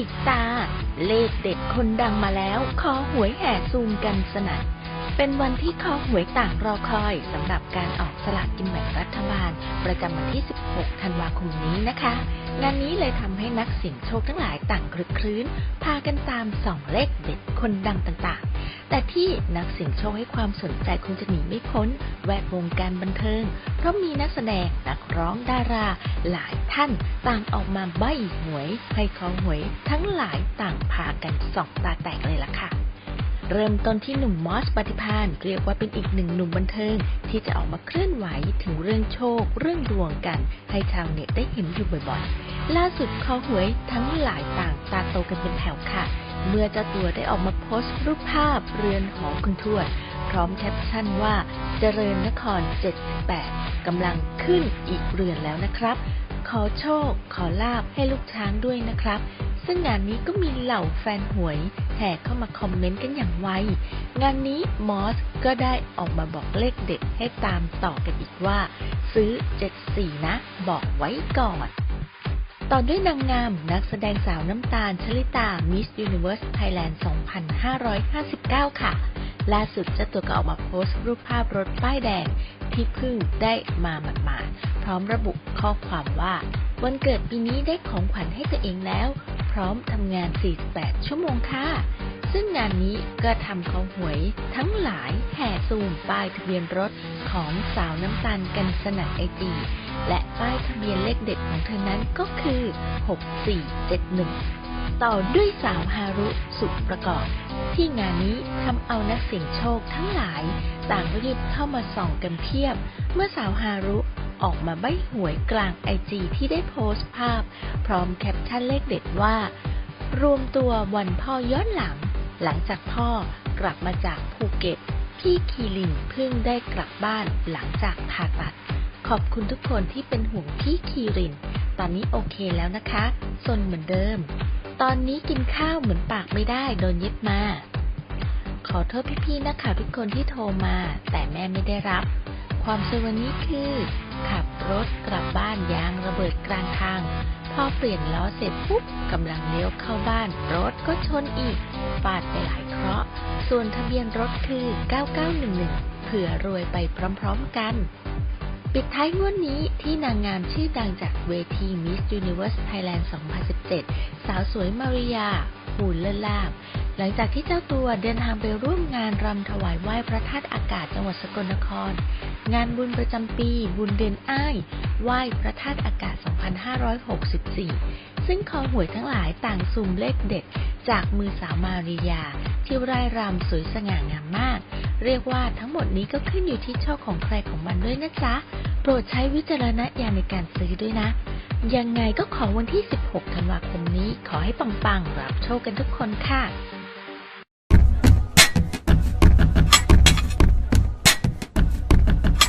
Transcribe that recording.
ติกตา เลขเด็ดคนดังมาแล้ว คอหวยแห่ซูมกันสนั่น เป็นวันที่คอหวยต่างรอคอยสำหรับการออกสลากกินแบ่งรัฐบาล ประจำวันที่ 16 ธันวาคมนี้นะคะ งานนี้เลยทำให้นักเสี่ยงโชคทั้งหลายต่างคลึกคลื้น พากันตามส่องเลขเด็ดคนดังต่างๆ แต่ที่นักเสี่ยงโชคให้ความสนใจคงจะหนีไม่พ้น แวดวงการบันเทิง เพราะมีนักแสดงนักร้องดารา หลายท่านต่างออกมาใบ้หวย ให้คอหวย ทั้งหลายต่างพากันส่องตาแตกเลยล่ะค่ะ เริ่มต้นที่หนุ่มมอสปฏิพานเรียกว่าเป็นอีกหนึ่งหนุ่มบันเทิง ที่จะออกมาเคลื่อนไหวถึงเรื่องโชค เรื่องดวงกัน ให้ชาวเน็ตได้เห็นอยู่บ่อยๆ ล่าสุดคอหวยทั้งหลายต่างตาโตกันเป็นแถวค่ะ เมื่อเจ้าตัวได้ออกมาโพสต์รูปภาพเรือนหอคุณทวด พร้อมแคปชั่นว่า เจริญนคร 78กำลังขึ้นอีกเรือนแล้วนะครับ ขอโชค ขอลาบให้ลูกช้างด้วยนะครับ ซึ่งงานนี้ก็มีเหล่าแฟนหวยแห่เข้ามาคอมเมนต์กันอย่างไว งานนี้มอสก็ได้ออกมาบอกเลขเด็ดให้ตามต่อกันอีกว่า ซื้อ 74 นะ บอกไว้ก่อนต่อด้วยนางงามนักแสดงสาวน้ำตาลชลิตา Miss Universe Thailand 2559 ค่ะ ล่าสุดเจ้าตัวก็ออกมาโพสต์รูปภาพรถป้ายแดงที่เพิ่งได้มาหมาดๆพร้อมระบุข้อความว่า วันเกิดปีนี้ได้ของขวัญให้ตัวเองแล้ว พร้อมทำงาน 48 ชั่วโมงค่ะ ซึ่งงานนี้ก็ทำของหวยทั้งหลายแห่ซูมป้ายทะเบียนรถของสาวน้ำตาลกันสนั่นไอจีและป้ายทะเบียนเลขเด็ดของเธอนั้นก็คือ 6471 ต่อด้วยสาวฮารุสุประกอบ ที่งานนี้ทำเอานักเสี่ยงโชคทั้งหลาย ต่างรีบเข้ามาส่องกันเพียบ เมื่อสาวฮารุ ออกมาใบ้หวยกลางไอจีที่ได้โพสต์ภาพ พร้อมแคปชั่นเลขเด็ดว่า รวมตัววันพ่อย้อนหลัง หลังจากพ่อกลับมาจากภูเก็ต พี่คีรินเพิ่งได้กลับบ้านหลังจากผ่าตัด ขอบคุณทุกคนที่เป็นห่วงพี่คีริน ตอนนี้โอเคแล้วนะคะสนเหมือนเดิม ตอนนี้กินข้าวเหมือนปากไม่ได้โดนเย็บมาขอโทษพี่ๆนักข่าวทุกคนที่โทรมา แต่แม่ไม่ได้รับ ความสวยวันนี้คือ ขับรถกลับบ้านยางระเบิดกลางทาง พอเปลี่ยนล้อเสร็จปุ๊บกำลังเลี้ยวเข้าบ้าน รถก็ชนอีกฟาดไปหลายเคราะห์ส่วนทะเบียนรถคือ 9911 เผื่อรวยไปพร้อมๆกันปิดท้ายงวดนี้ที่นางงามชื่อดังจากเวที Miss Universe Thailand 2017 สาวสวยมาริยา หูเลิศลาบ หลังจากที่เจ้าตัวเดินทางไปร่วมงานรำถวายไหว้พระธาตุอากาศจังหวัดสกลนคร งานบุญประจำปี บุญเดือนอ้ายไหว้พระธาตุอากาศ 2564 ซึ่งคอหวยทั้งหลายต่างซุ่มเลขเด็ด จากมือสาวมาริยา ที่ร่ายรำสวยสง่างามมาก เรียกว่าทั้งหมดนี้ก็ขึ้นอยู่ที่โชคของใครของมันด้วยนะจ๊ะ โปรดใช้วิจารณญาณในการซื้อด้วยนะยังไงก็ขอวันที่ 16 ธันวาคมนี้ ขอให้ปังๆ รับโชคกันทุกคนค่ะ